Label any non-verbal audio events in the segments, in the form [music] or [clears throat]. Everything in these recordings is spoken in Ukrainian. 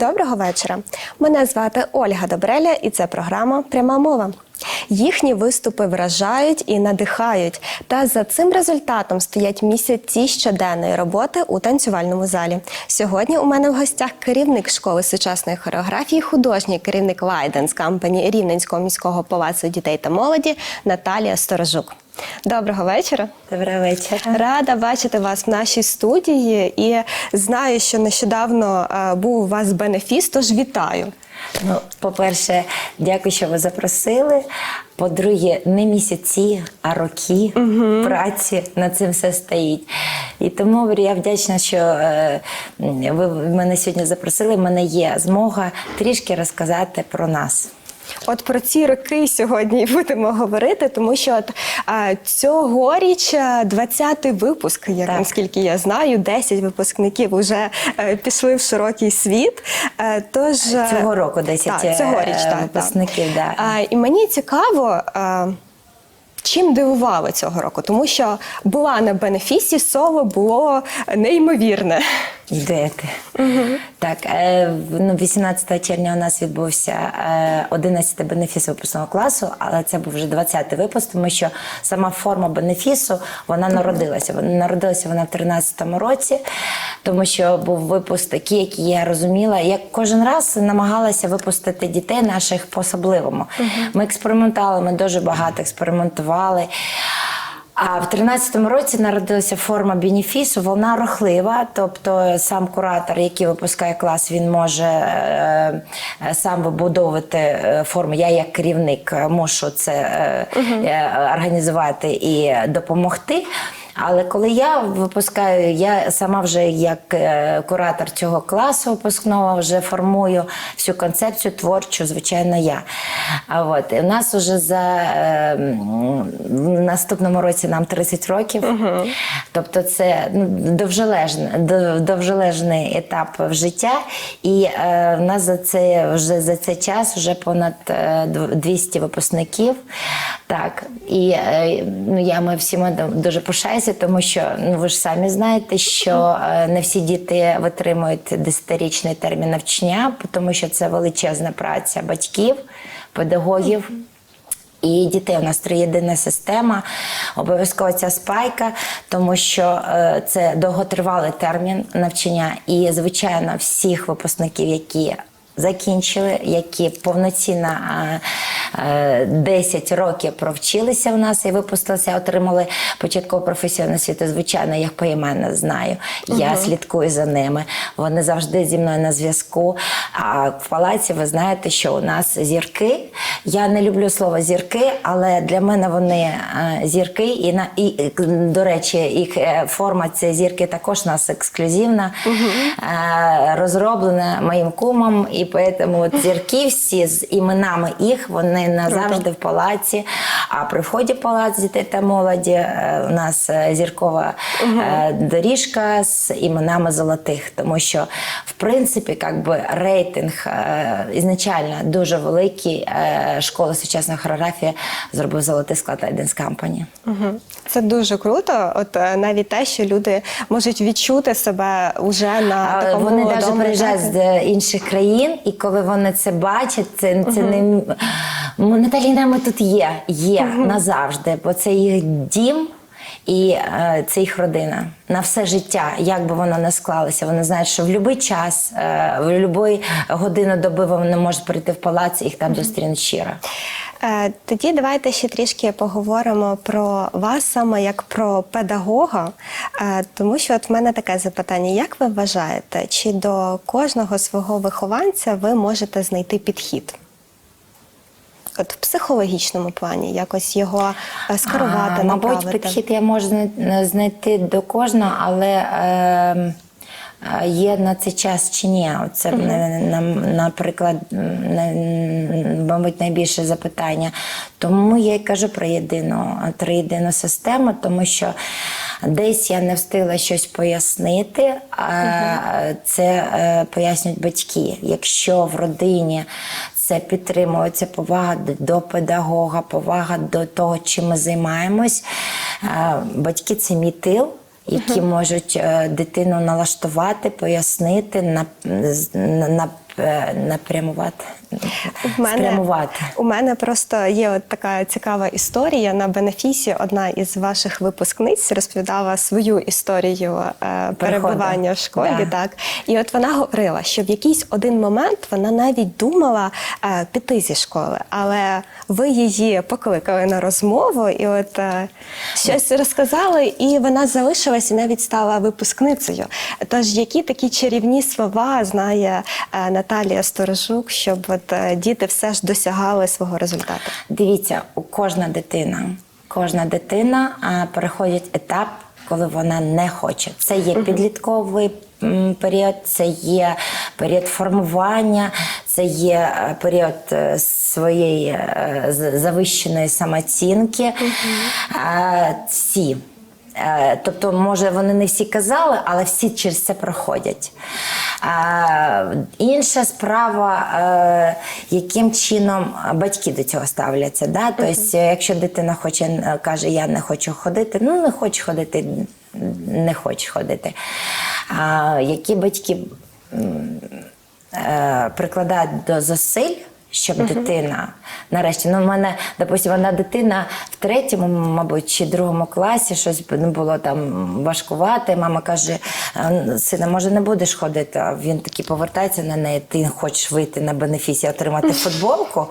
Доброго вечора. Мене звати Ольга Добреля, і це програма Пряма мова. Їхні виступи вражають і надихають. Та за цим результатом стоять місяці щоденної роботи у танцювальному залі. Сьогодні у мене в гостях керівник школи сучасної хореографії, художній керівник Лайденс Кампані Рівненського міського палацу дітей та молоді Наталія Сторожук. Доброго вечора. Доброго вечора. Рада бачити вас в нашій студії і знаю, що нещодавно е, був у вас бенефіс, тож вітаю. Ну, по-перше, дякую, що ви запросили. По-друге, не місяці, а роки праці над цим все стоїть. І тому я вдячна, що е, ви мене сьогодні запросили. У мене є змога трішки розказати про нас. От про ці роки сьогодні [laughs] будемо говорити, тому що от а, цьогоріч а, 20-й випуск, як Так. наскільки я знаю, 10 випускників вже е, пішли в широкий світ. Е, тож е, Цього року 10 так, цьогоріч, е, так, випускників, Так. да. А, і мені цікаво. А, Чим дивували цього року? Тому що була на бенефісі соло було неймовірне. Йдете. Так, е, ну, 18 червня у нас відбувся е, 11 бенефіс випускного класу, але це був вже 20-й випуск, тому що сама форма бенефісу вона народилася. Вона народилася вона в 13-му році, тому що був випуск такий, який я розуміла. Я кожен раз намагалася випустити дітей наших по-особливому. Ми експериментували, ми дуже багато експериментували. А в 13-му році народилася форма бенефісу, вона рухлива, тобто сам куратор, який випускає клас, він може е, е, сам вибудовувати е, форму. Я як керівник е, мушу це е, е, організувати і допомогти. Але коли я випускаю, я сама вже як е, куратор цього класу випускного вже формую всю концепцію творчу, звичайно, я. А от у нас вже за е, в наступному році нам 30 років. Тобто це ну, довжележний, довжележний етап в життя. І е, в нас за це вже за цей час вже понад е, 200 випускників. Так, і е, ну, я ми всі ми дуже пишаюся, тому що ну ви ж самі знаєте, що е, не всі діти витримують 10-річний термін навчання, тому що це величезна праця батьків, педагогів. І дітей у нас триєдина система, обов'язково ця спайка, тому що е, це довготривалий термін навчання. І, звичайно, всіх випускників, які закінчили, які повноцінно е, е, 10 років провчилися в нас і випустилися, отримали початкову професійну освіту. Звичайно, я їх поіменно знаю. Я слідкую за ними. Вони завжди зі мною на зв'язку. А в палаці ви знаєте, що у нас зірки. Я не люблю слово зірки, але для мене вони зірки, і на і до речі, їх е, форма цієї зірки також у нас ексклюзивна, е, розроблена моїм кумом. І тому от зірки всі з іменами їх вони назавжди в палаці. А при вході палац дітей та молоді е, у нас е, зіркова е, доріжка з іменами золотих, тому що в принципі, як би рейтинг ізначально дуже великий. Школа сучасної хореографії зробив золотий склад Айденс Company. Мгм. Це дуже круто. От навіть те, що люди можуть відчути себе уже на такому Вони навіть приїжджають з інших країн, і коли вони це бачать, це, це не м- Наталіна, ми тут є, є назавжди, бо це їх дім. І е, це їх родина на все життя, як би воно не склалося. Вони знають, що в будь-який час, е, в будь-яку годину доби вони можуть прийти в палац і їх там зустрінуть щиро. Е, Тоді давайте ще трішки поговоримо про вас саме як про педагога, Е, тому що от в мене таке запитання: як ви вважаєте, чи до кожного свого вихованця ви можете знайти підхід? От в психологічному плані, якось його е, скерувати, А, Мабуть, направити? підхід я можу знайти до кожного, але е, е, є на це час чи ні. Це, на- на- наприклад, мабуть, найбільше запитання. Тому я й кажу про єдину триєдину систему, тому що десь я не встигла щось пояснити, а це е, пояснюють батьки. Якщо в родині це підтримується повага до педагога, повага до того, чим ми займаємось. Е, Батьки це мій тил. Які можуть е, дитину налаштувати, пояснити, на, Нап... е, напрямувати, В мене, спрямувати. у мене просто є от така цікава історія на бенефісі. Одна із ваших випускниць розповідала свою історію е, перебування в школі. Да. Так і от вона говорила, що в якийсь один момент вона навіть думала е, піти зі школи, але ви її покликали на розмову, і от е, щось розказали, і вона залишилась і навіть стала випускницею. Тож, які такі чарівні слова знає е, Наталія Сторожук, щоб от е, діти все ж досягали свого результату? Дивіться, у кожна дитина, кожна дитина переходить етап, коли вона не хоче. Це є підлітковий період, це є період формування, це є е, період е, своєї завищеної самооцінки. Всі. Е, Тобто, може, вони не всі казали, але всі через це проходять. А, інша справа, е, яким чином батьки до цього ставляться. Да? Тобто, якщо дитина хоче, е, каже, я не хочу ходити, ну не хочу ходити, не хочу ходити. Які батьки е, прикладають до зусиль, щоб дитина нарешті, ну в мене, допустимо, одна дитина в третьому, мабуть, чи другому класі щось ну, було там важкувати. Мама каже: «Е, сина, може, не будеш ходити? А він такий повертається на неї, ти хочеш вийти на бенефісі, отримати футболку.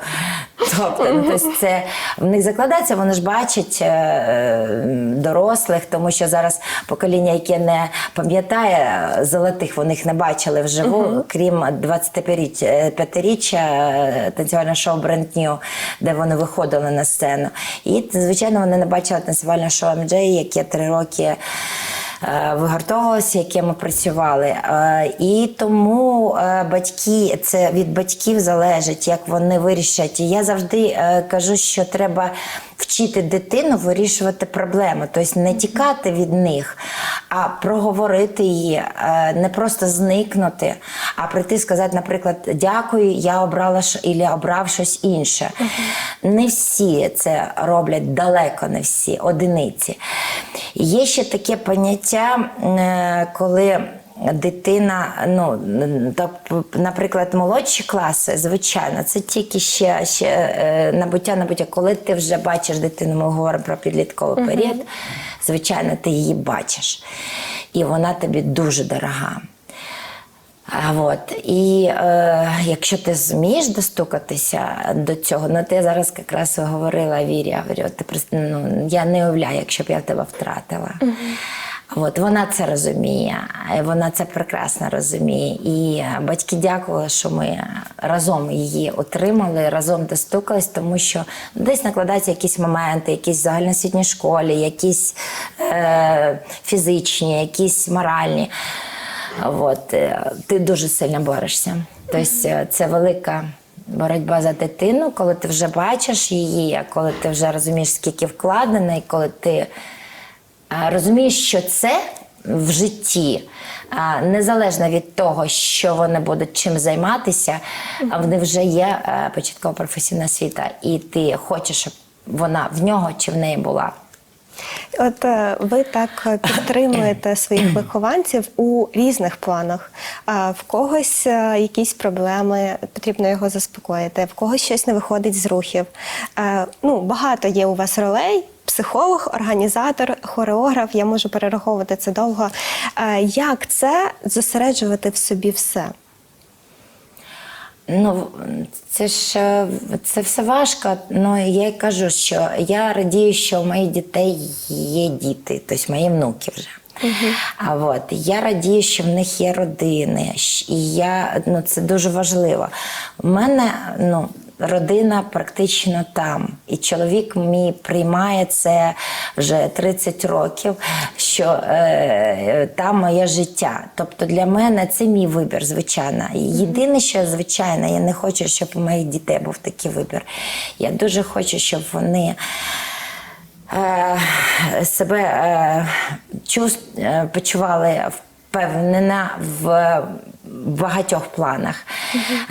Тобто, ну, тобто це в них закладається, вони ж бачать е, дорослих, тому що зараз покоління, яке не пам'ятає золотих, вони їх не бачили вживу, крім 25-річчя е, танцювального шоу Brand New, де вони виходили на сцену. І, звичайно, вони не бачили танцювальне шоу МД, яке три роки. Вигортовувалося, Вигартовувалося, яке ми працювали. Е, І тому е, батьки, це від батьків залежить, як вони вирішать. Я завжди е, кажу, що треба вчити дитину вирішувати проблеми, тобто не тікати від них, а проговорити її, е, не просто зникнути, а прийти і сказати, наприклад, дякую, я обрала ш- обрав щось інше. Не всі це роблять, далеко не всі, одиниці. Є ще таке поняття, е, коли. Дитина, ну наприклад, молодші класи, звичайно, це тільки ще, ще е, набуття набуття. Коли ти вже бачиш дитину, ми говоримо про підлітковий період, звичайно, ти її бачиш. І вона тобі дуже дорога. А от і е, якщо ти змієш достукатися до цього, ну ти зараз якраз говорила Вірі, я говорю, ти просто ну я не уявляю, якщо б я тебе втратила. От вона це розуміє, вона це прекрасно розуміє. І е, батьки дякували, що ми разом її отримали, разом достукались, тому що десь накладаються якісь моменти, якісь в загальноосвітній школі, якісь е, фізичні, якісь моральні. От, е, ти дуже сильно борешся. Тобто е, це велика боротьба за дитину, коли ти вже бачиш її, коли ти вже розумієш, скільки вкладено, і коли ти е, розумієш, що це в житті, незалежно від того, що вони будуть чим займатися, а в них вже є початкова професійна освіта, і ти хочеш, щоб вона в нього чи в неї була. От е, ви так підтримуєте [clears throat] своїх вихованців у різних планах. В когось е, якісь проблеми, потрібно його заспокоїти, в когось щось не виходить з рухів. Е, Ну, багато є у вас ролей. Психолог, організатор, хореограф, я можу перераховувати це довго. Е, Як це зосереджувати в собі все? Ну, це ж е, це все важко. Ну я й кажу, що я радію, що у моїх дітей є діти, тобто мої внуки вже. А от я радію, що в них є родини. І я ну це дуже важливо. У мене ну. Родина практично там, і чоловік мій приймає це вже 30 років, що е, там моє життя. Тобто для мене це мій вибір, звичайно. Єдине, що звичайно, я не хочу, щоб у моїх дітей був такий вибір. Я дуже хочу, щоб вони е, себе е, е, почували впевнена в багатьох планах.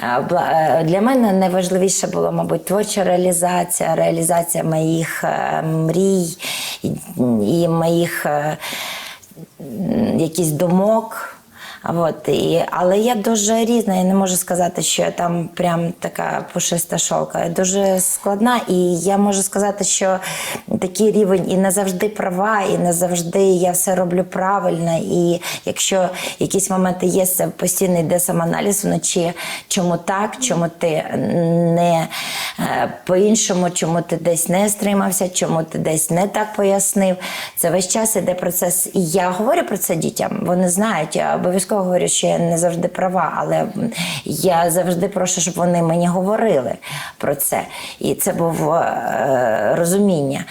Е, е, Для мене найважливіше було, мабуть, творча реалізація, реалізація моїх е, мрій і, моїх якісь думок. От, і, але я дуже різна, я не можу сказати, що я там прям така пушиста шовка. Я дуже складна, і я можу сказати, що такий рівень і не завжди права, і не завжди я все роблю правильно. І якщо якісь моменти є, це постійно йде самоаналіз вночі, чому так, чому ти не по-іншому, чому ти десь не стримався, чому ти десь не так пояснив. Це весь час іде процес. І я говорю про це дітям. Вони знають. Я обов'язково говорю, що я не завжди права, але я завжди прошу, щоб вони мені говорили про це. І це було е, розуміння.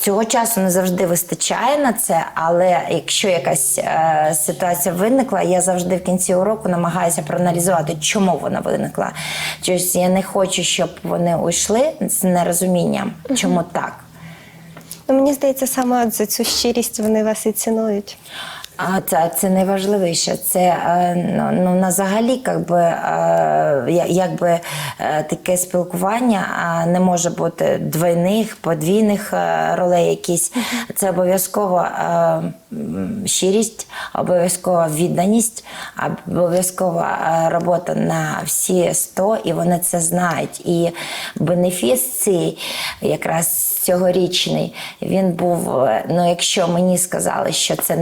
Цього часу не завжди вистачає на це, але якщо якась е, ситуація виникла, я завжди в кінці уроку намагаюся проаналізувати, чому вона виникла. Тобто я не хочу, щоб вони уйшли з нерозумінням, чому так. Ну, мені здається, саме от за цю щирість вони вас і цінують. А це, це найважливіше. Це е, ну, ну на взагалі, якби, е, якби е, таке спілкування не може бути двойних, подвійних ролей. Якісь це обов'язково щирість, обов'язкова відданість, обов'язкова робота на всі 100, і вони це знають. І бенефіс цей якраз цьогорічний, він був, ну якщо мені сказали, що це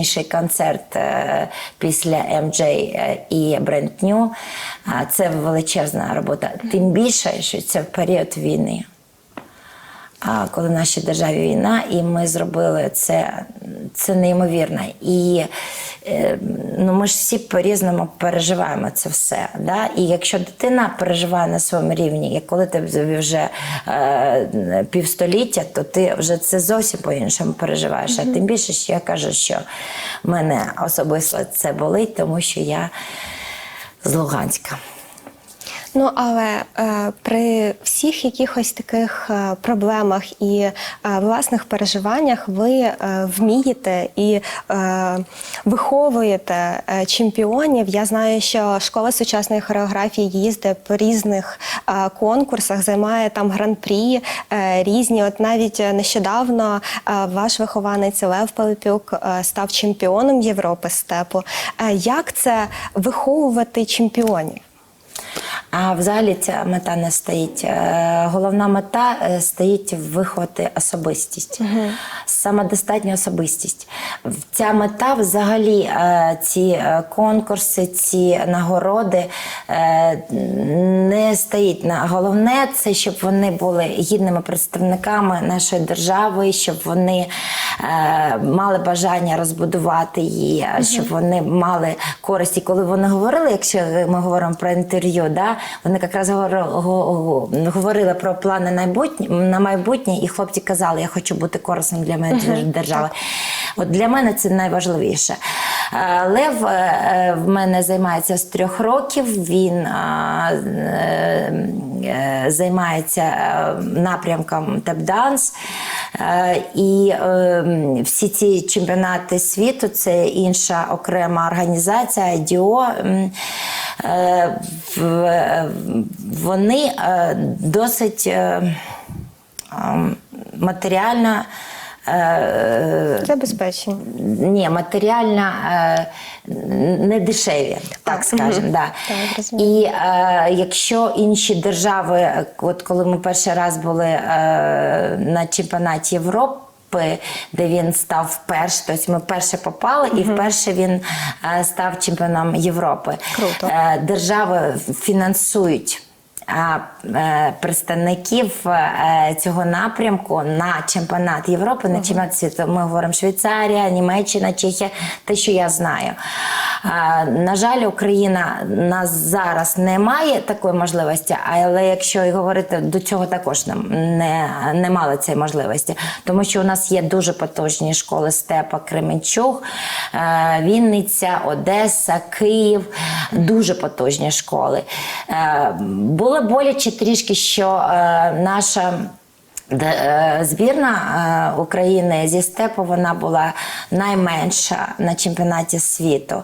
найпотужніший концерт е, після MJ е, і Brand New, це величезна робота. Тим більше, що це в період війни. Коли в нашій державі війна, і ми зробили це, це неймовірно. І е, ну, ми ж всі по-різному переживаємо це все. Да? І якщо дитина переживає на своєму рівні, і коли ти вже е, півстоліття, то ти вже це зовсім по-іншому переживаєш. А тим більше, що я кажу, що мене особисто це болить, тому що я з Луганська. Ну але е, при всіх якихось таких е, проблемах і е, власних переживаннях ви е, вмієте і е, виховуєте е, чемпіонів. Я знаю, що школа сучасної хореографії їздить по різних е, конкурсах, займає там гран-прі е, різні. От навіть нещодавно е, ваш вихованець Лев Пилипюк е, став чемпіоном Європи степу. Е, як це виховувати чемпіонів? А взагалі ця мета не стоїть. Е, Головна мета е, стоїть виховати особистість, самодостатню особистість. Ця мета взагалі е, ці конкурси, ці нагороди не стоїть. На головне це щоб вони були гідними представниками нашої держави, щоб вони мали бажання розбудувати її, щоб вони мали користь. І коли вони говорили, якщо ми говоримо про інтерв'ю, да, вони якраз говорили, про плани на майбутнє, і хлопці казали, я хочу бути корисним для мене держави. От для мене це найважливіше. Е, Лев е, в мене займається з трьох років. Він е, е, займається е, напрямком теп-данс. Е, І е, всі ці чемпіонати світу це інша окрема організація IDO. Е, Вони е, досить е, матеріально. Е, Забезпечені. ні, матеріально е, не дешеві, так скажемо. Да. Так. І е, якщо інші держави, от коли ми перший раз були е, на чемпіонаті Європи, де він став вперше, тобто ми перше попали, і вперше він став чемпіоном Європи. Круто. Держави фінансують. Е, Представників е, цього напрямку на чемпіонат Європи, на чемпіонат світу. Ми говоримо Швейцарія, Німеччина, Чехія, те, що я знаю. На жаль, Україна нас зараз не має такої можливості, але якщо і говорити до цього також не, не, не мали цієї можливості, тому що у нас є дуже потужні школи Степа, Кременчуг, е, Вінниця, Одеса, Київ, дуже потужні школи. Е, Було боляче трішки, що е, наша. Е, Збірна е, України зі степу вона була найменша на чемпіонаті світу.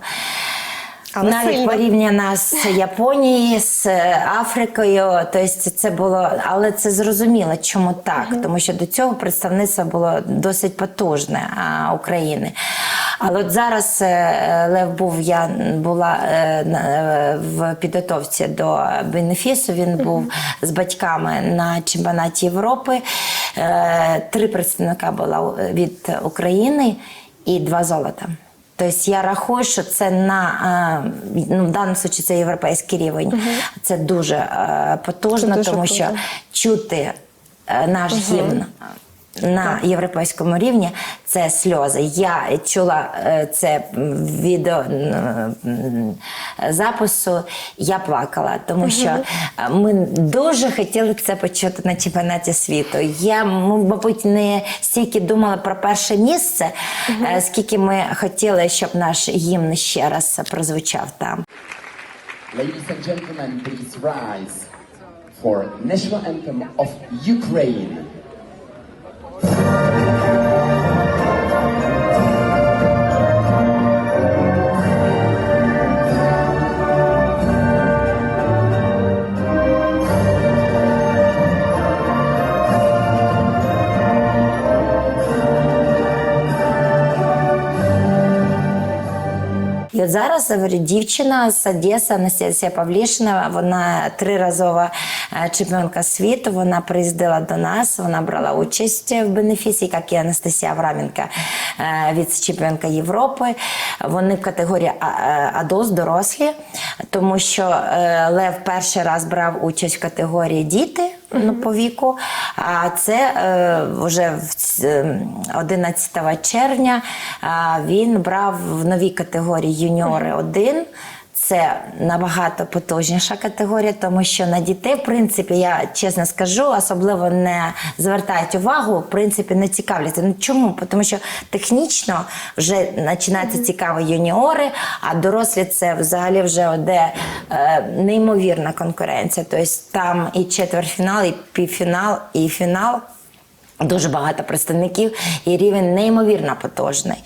Але Навіть сильно. порівняна з Японією, з е, Африкою, тобто це було, але це зрозуміло, чому так, тому що до цього представництво було досить потужне а, України. Але от зараз е, Лев був, я була е, е, в підготовці до бенефісу. Він був з батьками на чемпіонаті Європи. Е, Три представника було від України і два золота. Тобто я рахую, що це на е, ну, в даному випадку це європейський рівень. Це дуже е, потужно, Це дуже тому що круто. чути е, наш гімн на європейському рівні це сльози. Я чула е, це відео запису, я плакала, тому що е, ми дуже хотіли це почути на чемпіонаті світу. Я, мабуть, не стільки думала про перше місце, е, скільки ми хотіли, щоб наш гімн ще раз прозвучав там. Ladies and gentlemen, please rise for national anthem of Ukraine. Зараз дівчина з Одеси, Анастасія Павлішина, вона триразова е, чемпіонка світу. Вона приїздила до нас, вона брала участь в бенефісі, як і Анастасія Авраменко, е, віце-чемпіонка Європи. Вони в категорії е, АДОС дорослі, тому що Лев перший раз брав участь в категорії діти. Ну, по віку, а це е, вже в е, 11 червня е, він брав в новій категорії юніори 1. Це набагато потужніша категорія, тому що на дітей, в принципі, я чесно скажу, особливо не звертають увагу, в принципі, не цікавляться. Ну чому? Тому що технічно вже починаються цікаві юніори, а дорослі це взагалі вже де е, неймовірна конкуренція. Тобто там і четвертьфінал, і півфінал, і фінал. Дуже багато представників, і рівень неймовірно потужний.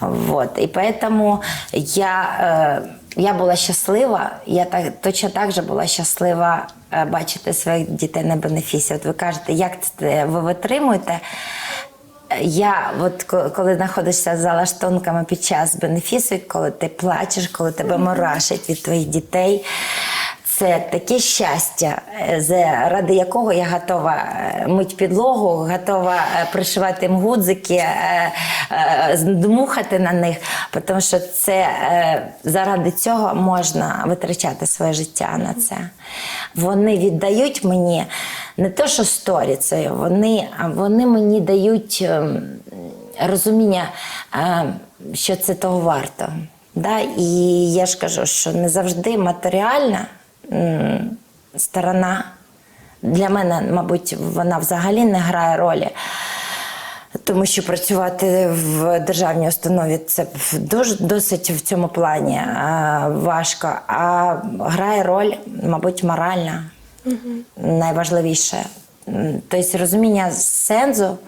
Вот. І поэтому я, е, я була щаслива, я так, точно так же була щаслива е, бачити своїх дітей на бенефісі. От ви кажете, як це ви витримуєте? Я, от коли знаходишся за лаштунками під час бенефісу, коли ти плачеш, коли тебе мурашить від твоїх дітей. Це таке щастя, е, заради якого я готова е, мить підлогу, готова е, пришивати їм гудзики, е, дмухати на них, тому що це заради цього можна витрачати своє життя на це. Вони віддають мені не те, що сторіцею, вони, вони мені дають ем, розуміння, що це того варто. Да? І я ж кажу, що не завжди матеріальна сторона для мене, мабуть, вона взагалі не грає ролі. Тому що працювати в державній установі це дуже досить в цьому плані е, важко. А грає роль, мабуть, моральна, найважливіше. М, Тобто розуміння сенсу,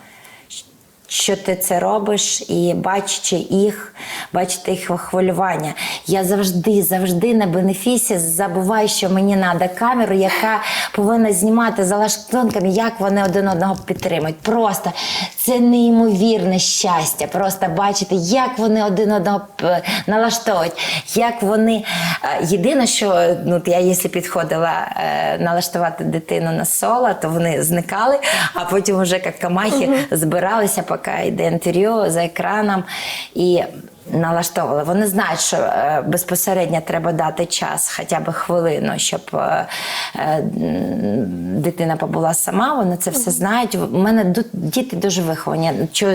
що ти це робиш, і бачачи їх, бачити їх хвилювання. Я завжди, завжди на бенефісі забуваю, що мені треба камеру, яка повинна знімати за лаштунками, як вони один одного підтримують. Просто це неймовірне щастя. Просто бачити, як вони один одного налаштовують, як вони. Е, Єдине, що ну, я, якщо підходила е, налаштувати дитину на соло, то вони зникали, а потім вже як камахи збиралися, поки йде інтерв'ю за екраном. І налаштовували. Вони знають, що е, безпосередньо треба дати час, хоча б хвилину, щоб е, е, дитина побула сама. Вони це все знають. У мене діти дуже виховані. Чого,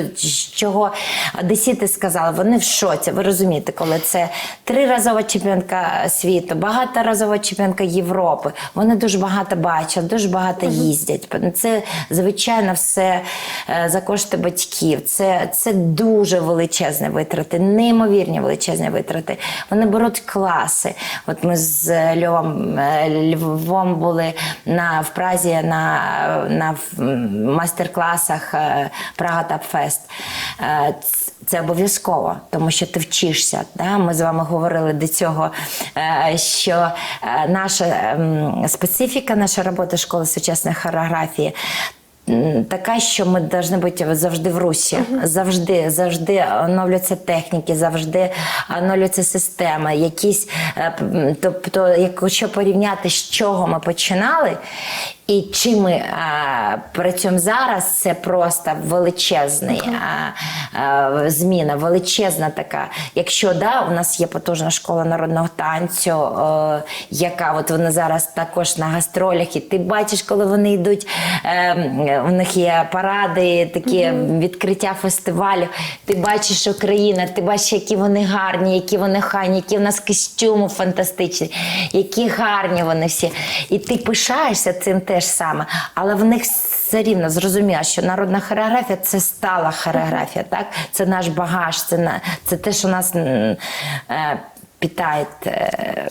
чого одесіти сказали, вони в шоці. Ви розумієте, коли це триразова чемпіонка світу, багаторазова чемпіонка Європи. Вони дуже багато бачать, дуже багато їздять. Це звичайно все за кошти батьків. Це, це дуже величезні витрати, неймовірні величезні витрати. Вони беруть класи. От ми з Львом, е, Львом були на в Празі на, на майстер-класах е, Прага Тапфест. Е, Це обов'язково, тому що ти вчишся. Да? Ми з вами говорили до цього, е, що е, наша ем, специфіка, наша робота школи сучасної хореографії така, що ми повинні бути завжди в русі. Завжди, завжди оновлюються техніки, завжди оновлюються системи. Якісь, тобто, якщо порівняти, з чого ми починали. І чим ми а, працюємо зараз, це просто величезний а, а, зміна, величезна така. Якщо да, у нас є потужна школа народного танцю, е, яка от вони зараз також на гастролях, і ти бачиш, коли вони йдуть, е, у них є паради, такі відкриття фестивалю. Ти бачиш Україну, ти бачиш, які вони гарні, які вони хайні, які в нас костюми фантастичні, які гарні вони всі. І ти пишаєшся цим теж саме, але в них все рівно зрозуміло, що народна хореографія це стала хореографія, так? Це наш багаж, це, це те, що нас е, питає. Е,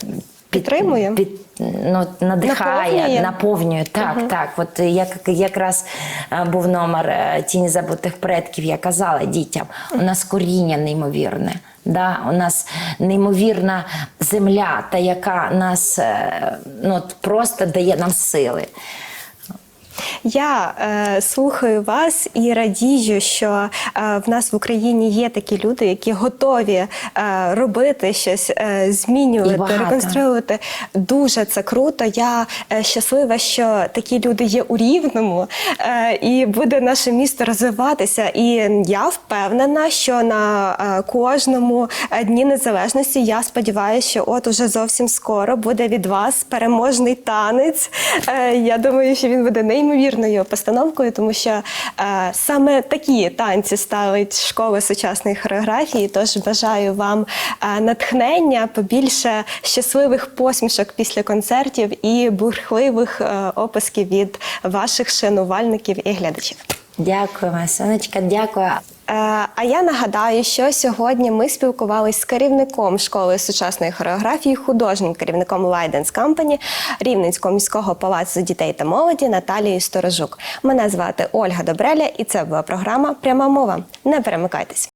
Підтримує? Під, ну, надихає, Наповнює? наповнює. Так, так. От як якраз е, був номер е, тіні забутих предків, я казала дітям, у нас коріння неймовірне. Да, у нас неймовірна земля, та яка нас е, ну, просто дає нам сили. Я е, слухаю вас і радію, що е, в нас в Україні є такі люди, які готові е, робити щось, е, змінювати, реконструювати. Дуже це круто. Я е, щаслива, що такі люди є у рівному е, і буде наше місто розвиватися. І я впевнена, що на е, кожному е, дні незалежності я сподіваюся, що от уже зовсім скоро буде від вас переможний танець. Е, Я думаю, що він буде неймовірною постановкою, тому що е, саме такі танці ставить школа сучасної хореографії. Тож бажаю вам е, натхнення, побільше щасливих посмішок після концертів і бурхливих е, описків від ваших шанувальників і глядачів. Дякуємо, сонечка, дякую. Е, А я нагадаю, що сьогодні ми спілкувалися з керівником школи сучасної хореографії, художнім керівником Лайденс Company Рівненського міського палацу дітей та молоді Наталією Сторожук. Мене звати Ольга Добреля, і це була програма Пряма мова. Не перемикайтесь.